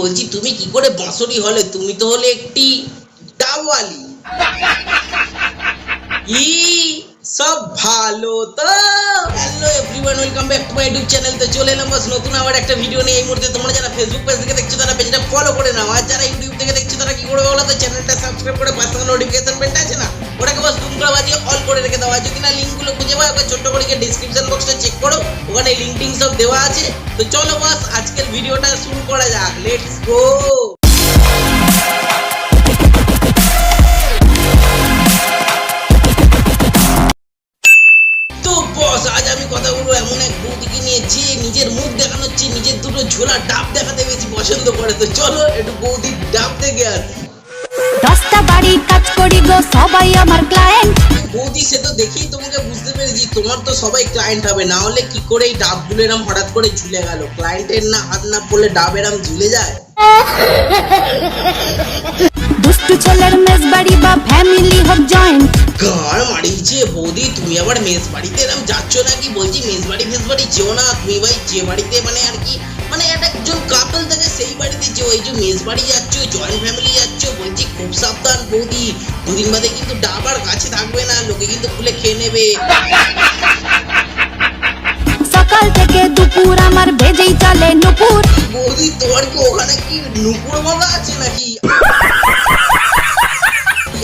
বলছি, তুমি কি করে বাঁশরি হলে? তুমি তো হলে একটি ডাবওয়ালি কি সব ভালো তো। Hello everyone welcome back to my YouTube channel তো চলে এলাম বাস নতুন আবার একটা ভিডিও নিয়ে। এই মুহূর্তে তোমরা যারা ফেসবুক পেজ থেকে দেখছ, তারা পেজটা ফলো করে নাও। আর যারা ইউটিউব থেকে দেখছ, তারা কি করবে বলো তো? চ্যানেলটা সাবস্ক্রাইব করে পাশে নোটিফিকেশন বেলটা আছে না? ওটাকে বাস দুম করে বাজিয়ে অল করে রেখে দাও। আর যদি না লিঙ্কগুলো খুঁজে পাও ওকে ছোট্ট করে ডিসক্রিপশন বক্সটা চেক করো। ওখানে লিঙ্ক টিঙ্ক সব দেওয়া আছে। তো চলো বাস, আজকের ভিডিওটা শুরু করা যাক। গো তো বস, আজ আমি কথা বলব এমন এক বৌদিকে নিজের মুখ দেখানোর চেয়ে নিজের দুটো ঝোলা ডাব দেখাতে পছন্দ করে। তো চলো, একটু বৌদির ডাব দেখে আসি। দশটা বাড়ি কাজ করি গো, সবাই আমার ক্লায়েন্ট বৌদি সে তো দেখেই তোমাকে বুঝতে পেরেছি। তোমার তো সবাই ক্লায়েন্ট হবে না হলে কি করে এই ডাবগুলো এরম হঠাৎ করে ঝুলে গেল? ক্লায়েন্টের না হাত না পড়লে ডাব এরম ঝুলে যায়? দুষ্টু ছেলের মেজ বাড়ি বা ফ্যামিলি হোক জয়েন্ট গাড় মারিয়েছে বৌদি তুমি আবার মেস বাড়িতে এরম যাচ্ছ নাকি? বলছি মেস বাড়ি ফেস বাড়ি যেও না তুমি ভাই যে বাড়িতে মানে আর কি মানে একটা একজন কাপল থাকে সেই বাড়িতে যেও। এই যে মেস বাড়ি যাচ্ছ জয়েন্ট ফ্যামিলি যাচ্ছ দুদিন বাদে কিন্তু ডাবার কাছে থাকবে না লোকে কিন্তু খুলে খেয়ে নেবে। সকাল থেকে দুপুর আমার বেজেই চলে নুপুর। বৌদি তোমার কি ওখানে কি নুপুর বাবা আছে নাকি?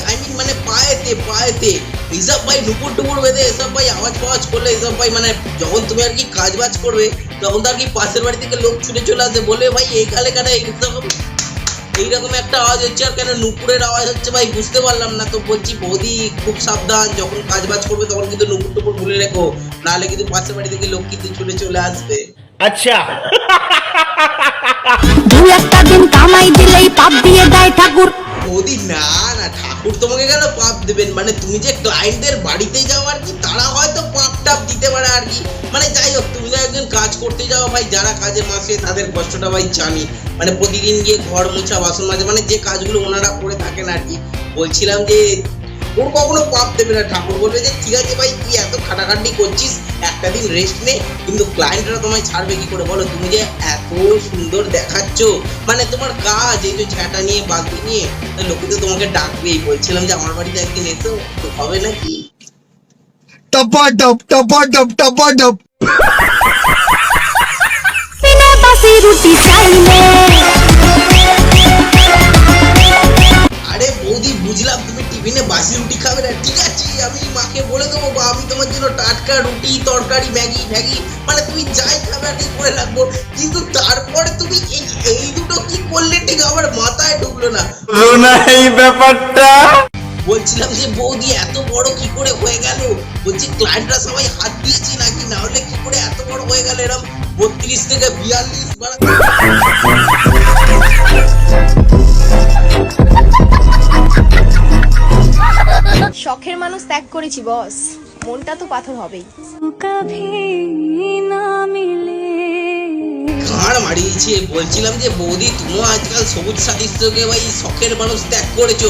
আই মিন মানে পায়েতে পায়েতে। এইসব ভাই নুপুর টুপুর বেঁধে এসব ভাই আওয়াজ ফাওয়াজ করলে এসব ভাই মানে যখন তুমি আর কি কাজ বাজ করবে তখন তো আর কি পাশের বাড়ি থেকে লোক ছুটে চলে আসে। বলে ভাই এই কালে কানে এইরকম এইরকম একটা আওয়াজ হচ্ছে আর কেন নুপুরের আওয়াজ হচ্ছে ভাই বুঝতে পারলাম না। তো বলছি বৌদি খুব সাবধান যখন কাজ বাজ করবে তখন কিন্তু নুপুর টুপুর ভুলে রেখো নাহলে কিন্তু পাশের বাড়ি থেকে লোক কিন্তু ছুটে চলে আসবে। আচ্ছা। দু একটা দিন কামাই দিলেই পাপ দিয়ে দেয় ঠাকুর। বৌদি না না ঠাকুর তোমাকে কেন পাপ দেবেন? মানে তুমি যে ক্লায়েন্টদের বাড়িতে যাও আর কি তারা হয়তো পাপ টাপ দিতে পারে আর কি। মানে যাই হোক তুমি তো একজন কাজ করতে যাও ভাই যারা কাজে মাসে তাদের কষ্টটা ভাই জানি। মানে প্রতিদিন গিয়ে ঘর মোছা বাসন মাঝে মানে যে কাজগুলো ওনারা করে থাকেন আর কি। বলছিলাম যে ওর কখনো পাপ দেবে না ঠাকুর বলবে যে ঠিক আছে ভাই তুই এত খাটাখাটনি করছিস একটা দিন রেস্ট নে কিন্তু ক্লায়েন্টরা তোমায় ছাড়বে কি করে বলো? তুমি যে এত সুন্দর দেখাচ্ছ মানে তোমার কাজ এই যে ছ্যাটা নিয়ে বাকি নিয়ে লোকে তো তোমাকে ডাকবেই। বলছিলাম যে আমার বাড়িতে একদিন এসো হবে নাকি? টপা টপ টপা টপ টপা টপ রুটি তুমি বাসি রুটি খাবে না। ঠিক আছে আমি মাকে বলে দেবো বা আমি তোমার জন্য টাটকা রুটি তরকারি ম্যাগি ম্যাগি মানে তুমি যাই খাবে আর কি করে রাখব। কিন্তু তারপরে তুমি এই এই দুটো কি করলে ঠিক আমার মাথায় ঢুকলো না। এই ব্যাপারটা? বলছিলাম যে বৌদি এত বড় কি করে হয়ে গেল? বলছি ক্লায়েন্টরা সবাই হাত দিয়েছি নাকি? না হলে কি করে এত বড় হয়ে গেল এরকম বত্রিশ থেকে বিয়াল্লিশ মানুষ ত্যাগ করেছি বস। মনটা তো পাথর হবেই। ঘাড় মারিয়েছে বলছিলাম যে বৌদি তুমিও আজকাল সবুজ সাদৃশ্যকে ভাই শখের মানুষ ত্যাগ করেছ।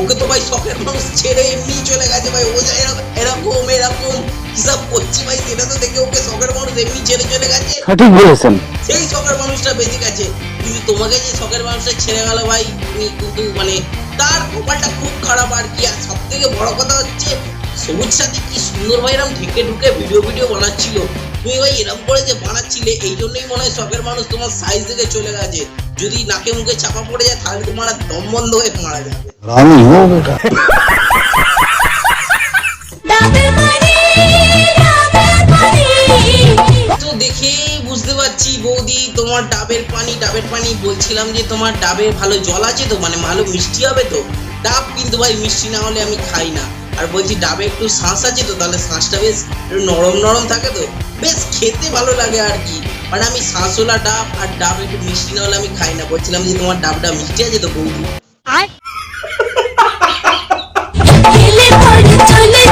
ওকে তো ভাই শখের মানুষ ছেড়ে এমনি চলে গেছে ভাই ও যা এরকম এরকম হিসাব করছি ভাই সেটা তো দেখে ওকে শখের মানুষ এমনি ছেড়ে চলে গেছে। বলেছেন। সেই শখের মানুষটা বেঁচে গেছে। কিন্তু তোমাকে যে শখের মানুষটা ছেড়ে গেল ভাই, তুমি কিন্তু মানে তার কপালটা খুব খারাপ আর কি। আর সব থেকে বড় কথা হচ্ছে, সবুজ সাথী কি সুন্দর ভাই এরকম ঢেকে ঢুকে ভিডিও ভিডিও বানাচ্ছিল। তুমি ভাই এরকম করে যে বানাচ্ছিলে, এই জন্যই মনে হয় শখের মানুষ তোমার সাইজ থেকে চলে গেছে। যদি নাকে মুখে চাপা পড়ে যায়, তাহলে তোমার দম বন্ধ হয়ে মারা যাবে। ডাবের পানি বলছিলাম যে তোমার ডাবের ভালো জল আছে তো মানে ভালো মিষ্টি হবে তো। ডাব কিন্তু ভাই মিষ্টি না হলে আমি খাই না। আর বলছি ডাবে একটু শাঁস আছে তো, তাহলে শাঁসটা বেশ একটু নরম নরম থাকে তো। বেশ খেতে ভালো লাগে আর কি। মানে আমি শাঁসওয়ালা ডাব আর ডাব একটু মিষ্টি না হলে আমি খাই না। বলছিলাম যে তোমার ডাবটা মিষ্টি আছে তো বৌদি। চলে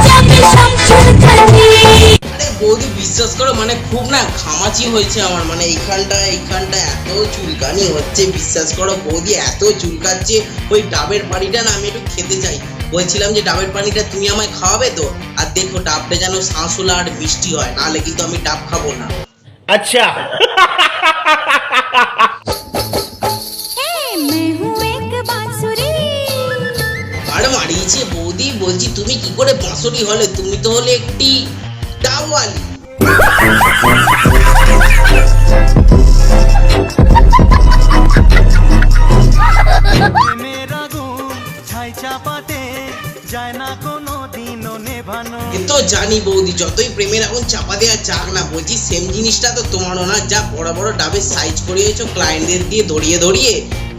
বৌদি বিশ্বাস করো মানে খুব না খামাচি হয়েছে আমার মানে এইখানটা এইখানটা এত চুলকানি হচ্ছে বিশ্বাস করো বৌদি এত চুলকাচ্ছে ওই ডাবের পানিটা না আমি একটু খেতে চাই। বলছিলাম যে ডাবের পানিটা তুমি আমায় খাওয়াবে তো? আর দেখো ডাবটা যেন শাঁসুলা আর মিষ্টি হয় নাহলে কিন্তু আমি ডাব খাব না। আচ্ছা। মারিয়েছে বৌদি বলছি তুমি কি করে বাঁশরি হলে? তুমি তো হলে একটি ডাওয়ালি তো জানি বৌদি যতই প্রেমের আগুন চাপা দেওয়া চাক না বলছি সেম জিনিসটা তো তোমারও না যা বড় বড় ডাবের সাইজ করিয়েছো ক্লায়েন্টদের দিয়ে দড়িয়ে দড়িয়ে।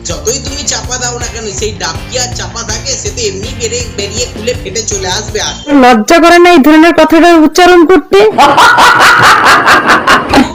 যতই তুমি চাপা দাও না কেন সেই ডাব কি আর চাপা থাকে? সে তো এমনি বেড়ে বেরিয়ে খুলে ফেটে চলে আসবে আর। লজ্জা করে না এই ধরনের কথাটা উচ্চারণ করতে?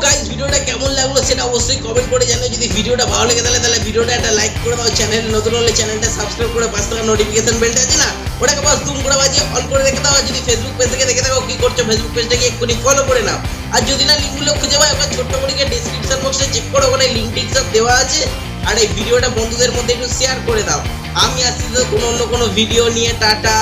গাইস ভিডিওটা কেমন লাগল সেটা অবশ্যই কমেন্ট করে জানাও। যদি ভিডিওটা ভালো লেগে তাহলে তাহলে ভিডিওটা একটা লাইক করে দাও। চ্যানেল নতুন হলে চ্যানেলটা সাবস্ক্রাইব করে পাঁচ টাকা নোটিফিকেশন বেলটা আছে না? ওটাকে বাস দুম করে বাজিয়ে অল করে রেখে দাও। যদি ফেসবুক পেজ থেকে দেখে থাকো কি করছ ফেসবুক পেজটাকে এক্ষুনি ফলো করে নাও। আর যদি না লিঙ্কগুলো খুঁজে পাও এবার ছোট্ট করে ডেসক্রিপশন বক্সে চেক করো। ওখানে লিঙ্ক টিক সব দেওয়া আছে। আর এই ভিডিওটা বন্ধুদের মধ্যে একটু শেয়ার করে দাও। আমি আসছি তো কোনো অন্য কোনো ভিডিও নিয়ে টাটা।